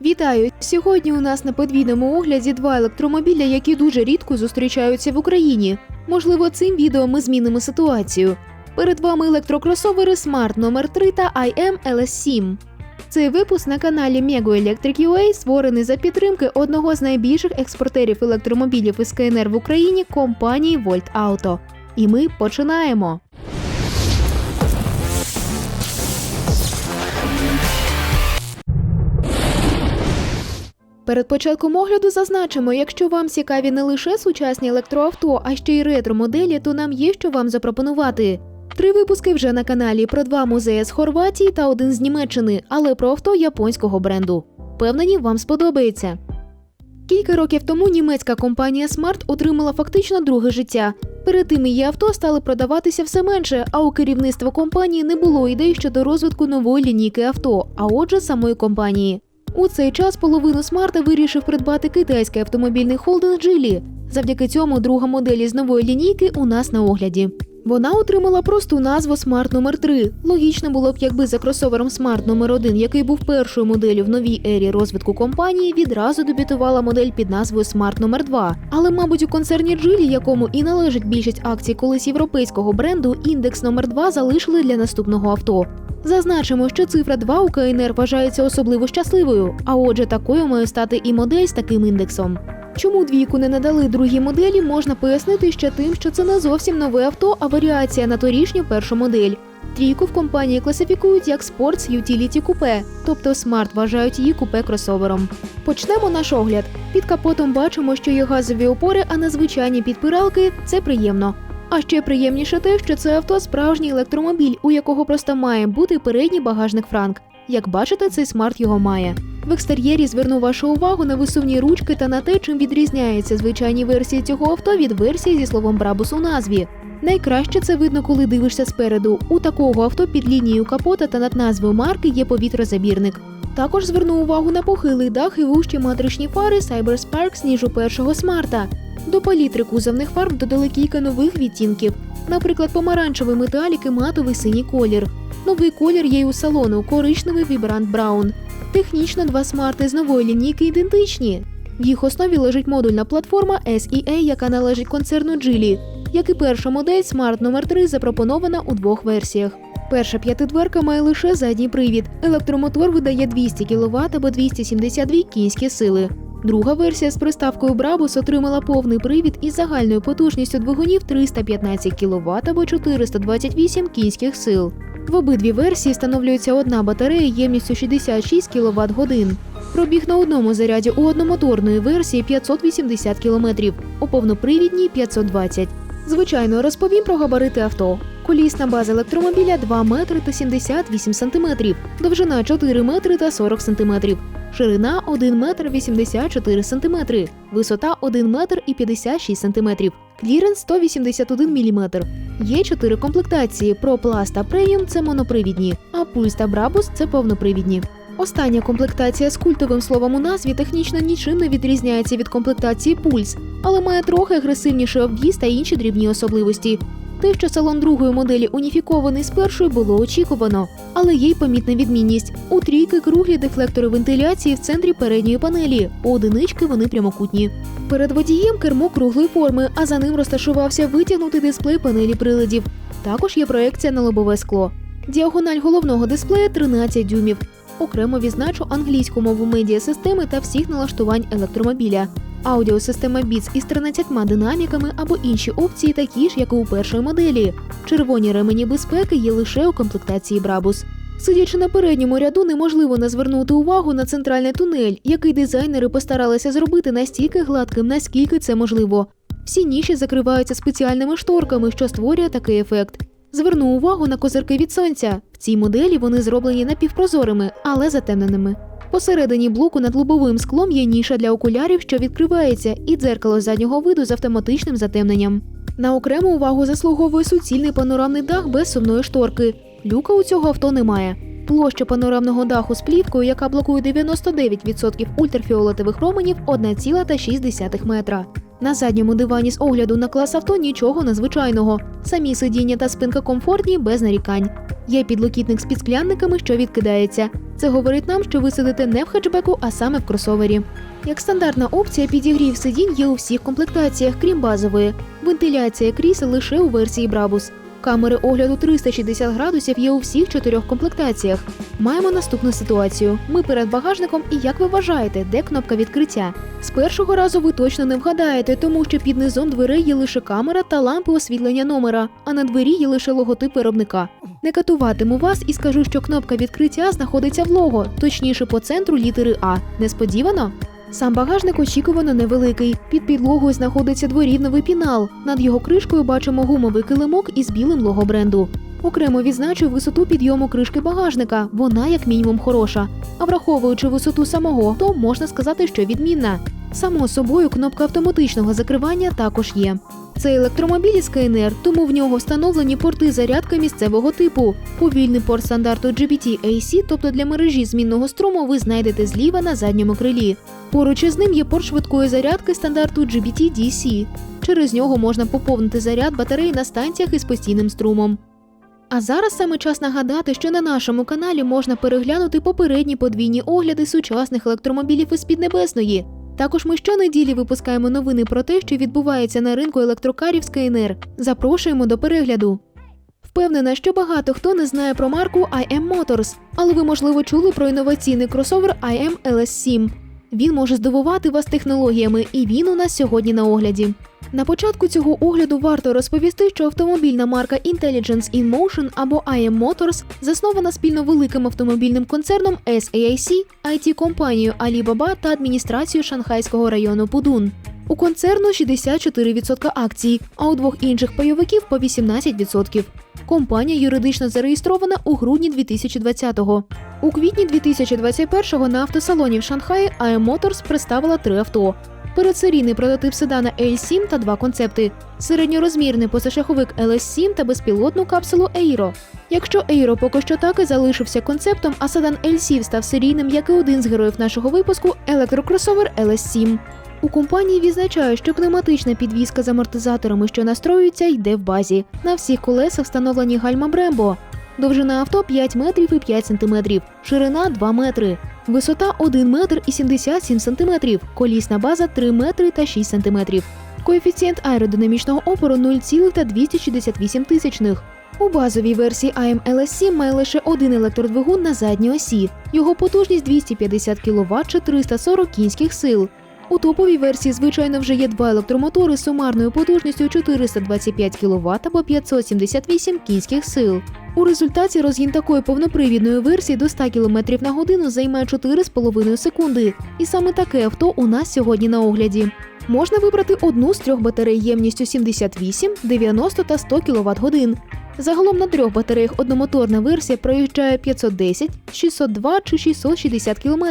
Вітаю! Сьогодні у нас на подвійному огляді два електромобіля, які дуже рідко зустрічаються в Україні. Можливо, цим відео ми змінимо ситуацію. Перед вами електрокросовери Smart номер 3 та IM LS7. Цей випуск на каналі Mego Electric UA створений за підтримки одного з найбільших експортерів електромобілів із КНР в Україні компанії Volt Auto. І ми починаємо. Перед початком огляду зазначимо, якщо вам цікаві не лише сучасні електроавто, а ще й ретро-моделі, то нам є що вам запропонувати. Три випуски вже на каналі про два музеї з Хорватії та один з Німеччини, але про авто японського бренду. Впевнені, вам сподобається. Кілька років тому німецька компанія Smart отримала фактично друге життя. Перед тим її авто стали продаватися все менше, а у керівництва компанії не було ідей щодо розвитку нової лінійки авто, а отже, самої компанії. У цей час половину смарта вирішив придбати китайський автомобільний холдинг Джилі. Завдяки цьому друга модель із нової лінійки у нас на огляді. Вона отримала просту назву Smart номер 3 Логічно було б, якби за кросовером Smart номер 1 який був першою моделлю в новій ері розвитку компанії, відразу дебютувала модель під назвою Smart номер 2 Але, мабуть, у концерні Geely, якому і належить більшість акцій колись європейського бренду, індекс номер 2 залишили для наступного авто. Зазначимо, що цифра 2 у КНР вважається особливо щасливою, а отже, такою має стати і модель з таким індексом. Чому двійку не надали другій моделі, можна пояснити ще тим, що це не зовсім нове авто, а варіація на торішню першу модель. Трійку в компанії класифікують як Sports Utility Coupe, тобто Smart вважають її купе кросовером. Почнемо наш огляд. Під капотом бачимо, що є газові опори, а не звичайні підпиралки це приємно. А ще приємніше те, що це авто справжній електромобіль, у якого просто має бути передній багажник Франк. Як бачите, цей смарт його має. В екстер'єрі зверну вашу увагу на висувні ручки та на те, чим відрізняються звичайні версії цього авто від версії зі словом Брабус у назві. Найкраще це видно, коли дивишся спереду. У такого авто під лінією капота та над назвою марки є повітрозабірник. Також зверну увагу на похилий дах і вущі матричні фари Cyber Sparks, ніж у першого смарта. До палітри кузовних фарб додали кілька нових відтінків, наприклад, помаранчевий металік і матовий синій колір. Новий колір є у салону коричневий вібрант Браун. Технічно два смарти з нової лінійки ідентичні. В їх основі лежить модульна платформа SEA, яка належить концерну Geely. Як і перша модель, Smart номер 3 запропонована у двох версіях. Перша п'ятидверка має лише задній привід. Електромотор видає 200 кВт або 272 кінські сили. Друга версія з приставкою Brabus отримала повний привід із загальною потужністю двигунів 315 кВт або 428 кінських сил. В обидві версії встановлюється одна батарея ємністю 66 кВт годин. Пробіг на одному заряді у одномоторної версії 580 км, у повнопривідній 520. Звичайно, розповім про габарити авто. Колісна база електромобіля 2 метри та 78 сантиметрів, довжина 4 метри та 40 сантиметрів, ширина 1 метр 84 сантиметри, висота 1 метр і 56 сантиметрів, кліренс 181 міліметр. Є чотири комплектації: ProPlus та Premium – це монопривідні, а Pulse та Brabus – це повнопривідні. Остання комплектація з культовим словом у назві технічно нічим не відрізняється від комплектації Pulse, але має трохи агресивніший обвіз та інші дрібні особливості. Те, що салон другої моделі уніфікований з першої, було очікувано, але є й помітна відмінність. У трійки круглі дефлектори вентиляції в центрі передньої панелі, у одинички вони прямокутні. Перед водієм кермо круглої форми, а за ним розташувався витягнутий дисплей панелі приладів. Також є проекція на лобове скло. Діагональ головного дисплея 13 дюймів. Окремо відзначу англійську мову медіасистеми та всіх налаштувань електромобіля. Аудіосистема Beats із 13 динаміками або інші опції такі ж, як і у першої моделі. Червоні ремені безпеки є лише у комплектації Brabus. Сидячи на передньому ряду, неможливо не звернути увагу на центральний тунель, який дизайнери постаралися зробити настільки гладким, наскільки це можливо. Всі ніші закриваються спеціальними шторками, що створює такий ефект. Зверну увагу на козирки від сонця. В цій моделі вони зроблені напівпрозорими, але затемненими. Посередині блоку над лобовим склом є ніша для окулярів, що відкривається, і дзеркало заднього виду з автоматичним затемненням. На окрему увагу заслуговує суцільний панорамний дах без сумної шторки. Люка у цього авто немає. Площа панорамного даху з плівкою, яка блокує 99% ультрафіолетових променів, 1,6 метра. На задньому дивані з огляду на клас авто нічого незвичайного. Самі сидіння та спинка комфортні без нарікань. Є підлокітник з підсклянниками, що відкидається. Це говорить нам, що ви сидите не в хетчбеку, а саме в кросовері. Як стандартна опція, підігрів сидінь є у всіх комплектаціях, крім базової. Вентиляція крісел лише у версії Brabus. Камери огляду 360 градусів є у всіх чотирьох комплектаціях. Маємо наступну ситуацію. Ми перед багажником, і як ви вважаєте, де кнопка відкриття? З першого разу ви точно не вгадаєте, тому що під низом дверей є лише камера та лампи освітлення номера, а на двері є лише логотип виробника. Не катуватиму вас і скажу, що кнопка відкриття знаходиться в лого, точніше по центру літери А. Несподівано? Сам багажник очікувано невеликий. Під підлогою знаходиться дворівневий пінал. Над його кришкою бачимо гумовий килимок із білим логобренду. Окремо відзначу висоту підйому кришки багажника. Вона як мінімум хороша. А враховуючи висоту самого, то можна сказати, що відмінна. Само собою, кнопка автоматичного закривання також є. Це електромобіль із КНР, тому в нього встановлені порти зарядки місцевого типу. Повільний порт стандарту GBT-AC, тобто для мережі змінного струму, ви знайдете зліва на задньому крилі. Поруч із ним є порт швидкої зарядки стандарту GBT-DC. Через нього можна поповнити заряд батареї на станціях із постійним струмом. А зараз саме час нагадати, що на нашому каналі можна переглянути попередні подвійні огляди сучасних електромобілів із Піднебесної. Також ми щонеділі випускаємо новини про те, що відбувається на ринку електрокарів з КНР. Запрошуємо до перегляду. Впевнена, що багато хто не знає про марку IM Motors, але ви, можливо, чули про інноваційний кросовер IM LS7. Він може здивувати вас технологіями, і він у нас сьогодні на огляді. На початку цього огляду варто розповісти, що автомобільна марка Intelligence in Motion або IM Motors заснована спільно великим автомобільним концерном SAIC, IT-компанією Alibaba та адміністрацією Шанхайського району Пудун. У концерну 64% акцій, а у двох інших пайовиків по 18%. Компанія юридично зареєстрована у грудні 2020-го. У квітні 2021-го на автосалоні в Шанхаї IM Motors представила три авто. Передсерійний прототип седана L7 та два концепти: середньорозмірний позашаховик LS7 та безпілотну капсулу Eiro. Якщо Eiro поки що так і залишився концептом, а седан L7 став серійним, як і один з героїв нашого випуску електрокросовер LS7. У компанії відзначають, що пневматична підвізка з амортизаторами, що настроюються, йде в базі. На всіх колесах встановлені гальма Брембо. Довжина авто 5 метрів і 5 сантиметрів, ширина 2 метри, висота 1 метр і 77 сантиметрів, колісна база 3 метри та 6 сантиметрів. Коефіцієнт аеродинамічного опору 0,268 тисячних. У базовій версії AM LS7 має лише один електродвигун на задній осі. Його потужність 250 кВт чи 340 кінських сил. У топовій версії, звичайно, вже є два електромотори з сумарною потужністю 425 кВт або 578 кінських сил. У результаті розгін такої повнопривідної версії до 100 км на годину займає 4,5 секунди. І саме таке авто у нас сьогодні на огляді. Можна вибрати одну з трьох батарей ємністю 78, 90 та 100 кВт годин. Загалом на трьох батареях одномоторна версія проїжджає 510, 602 чи 660 км,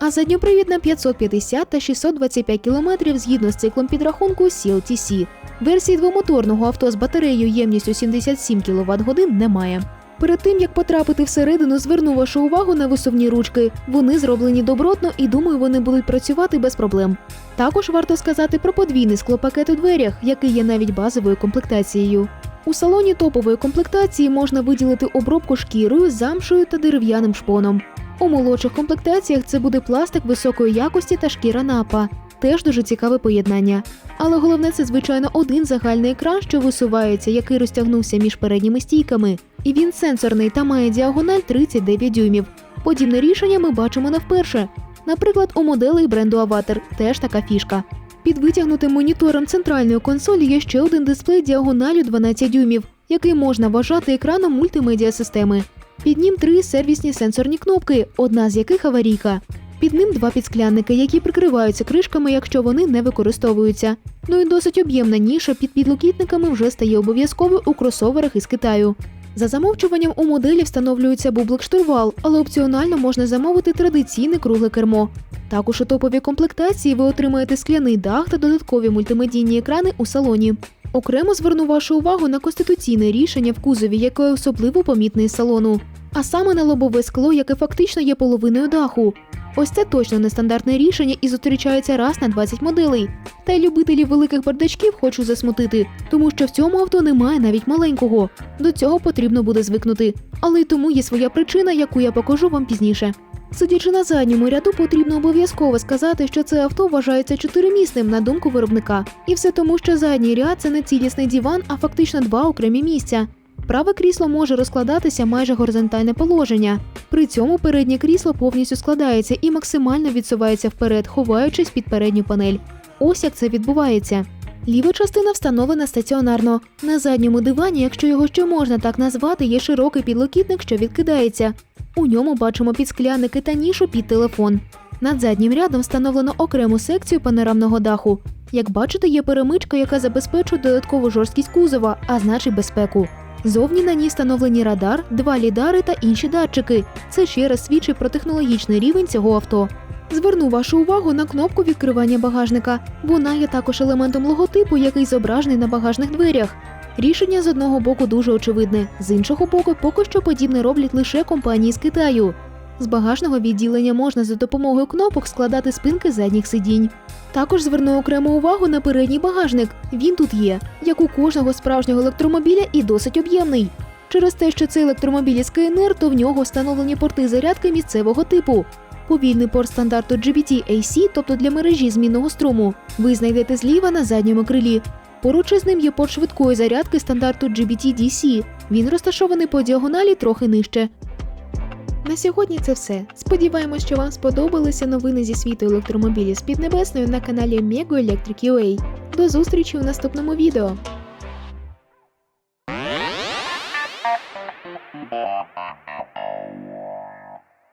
а задньопривідна 550 та 625 км згідно з циклом підрахунку CLTC. Версії двомоторного авто з батареєю ємністю 77 кВт годин немає. Перед тим як потрапити всередину, зверну вашу увагу на висувні ручки. Вони зроблені добротно і думаю, вони будуть працювати без проблем. Також варто сказати про подвійний склопакет у дверях, який є навіть базовою комплектацією. У салоні топової комплектації можна виділити обробку шкірою, замшою та дерев'яним шпоном. У молодших комплектаціях це буде пластик високої якості та шкіра напа. Теж дуже цікаве поєднання. Але головне це, звичайно, один загальний екран, що висувається, який розтягнувся між передніми стійками. І він сенсорний та має діагональ 39 дюймів. Подібне рішення ми бачимо не вперше. Наприклад, у моделей бренду Avatar теж така фішка. Під витягнутим монітором центральної консолі є ще один дисплей діагоналю 12 дюймів, який можна вважати екраном мультимедіа системи. Під ним три сервісні сенсорні кнопки, одна з яких аварійка. Під ним два підсклянники, які прикриваються кришками, якщо вони не використовуються. Ну і досить об'ємна ніша під підлокітниками вже стає обов'язковою у кросоверах із Китаю. За замовчуванням у моделі встановлюється бублик штурвал, але опціонально можна замовити традиційне кругле кермо. Також у топовій комплектації ви отримаєте скляний дах та додаткові мультимедійні екрани у салоні. Окремо зверну вашу увагу на конституційне рішення в кузові, яке особливо помітне із салону, а саме на лобове скло, яке фактично є половиною даху. Ось це точно нестандартне рішення і зустрічається раз на 20 моделей. Та й любителів великих бардачків хочу засмутити, тому що в цьому авто немає навіть маленького. До цього потрібно буде звикнути. Але й тому є своя причина, яку я покажу вам пізніше. Сидячи на задньому ряду, потрібно обов'язково сказати, що це авто вважається чотиримісним на думку виробника. І все тому, що задній ряд це не цілісний диван, а фактично два окремі місця. Праве крісло може розкладатися майже горизонтальне положення. При цьому переднє крісло повністю складається і максимально відсувається вперед, ховаючись під передню панель. Ось як це відбувається. Ліва частина встановлена стаціонарно. На задньому дивані, якщо його ще можна так назвати, є широкий підлокітник, що відкидається. У ньому бачимо підскляники та нішу під телефон. Над заднім рядом встановлено окрему секцію панорамного даху. Як бачите, є перемичка, яка забезпечує додаткову жорсткість кузова, а значить безпеку. Зовні на ній встановлені радар, два лідари та інші датчики. Це ще раз свідчить про технологічний рівень цього авто. Зверну вашу увагу на кнопку відкривання багажника. Вона є також елементом логотипу, який зображений на багажних дверях. Рішення з одного боку дуже очевидне, з іншого боку, поки що подібне роблять лише компанії з Китаю. З багажного відділення можна за допомогою кнопок складати спинки задніх сидінь. Також зверну окрему увагу на передній багажник. Він тут є, як у кожного справжнього електромобіля, і досить об'ємний. Через те, що це електромобіль із КНР, то в нього встановлені порти зарядки місцевого типу. Повільний порт стандарту GBT AC, тобто для мережі змінного струму, ви знайдете зліва на задньому крилі. Поруч із ним є порт швидкої зарядки стандарту GBT DC. Він розташований по діагоналі трохи нижче. На сьогодні це все. Сподіваємось, що вам сподобалися новини зі світу електромобілів з Піднебесною на каналі Mego Electric. До зустрічі у наступному відео.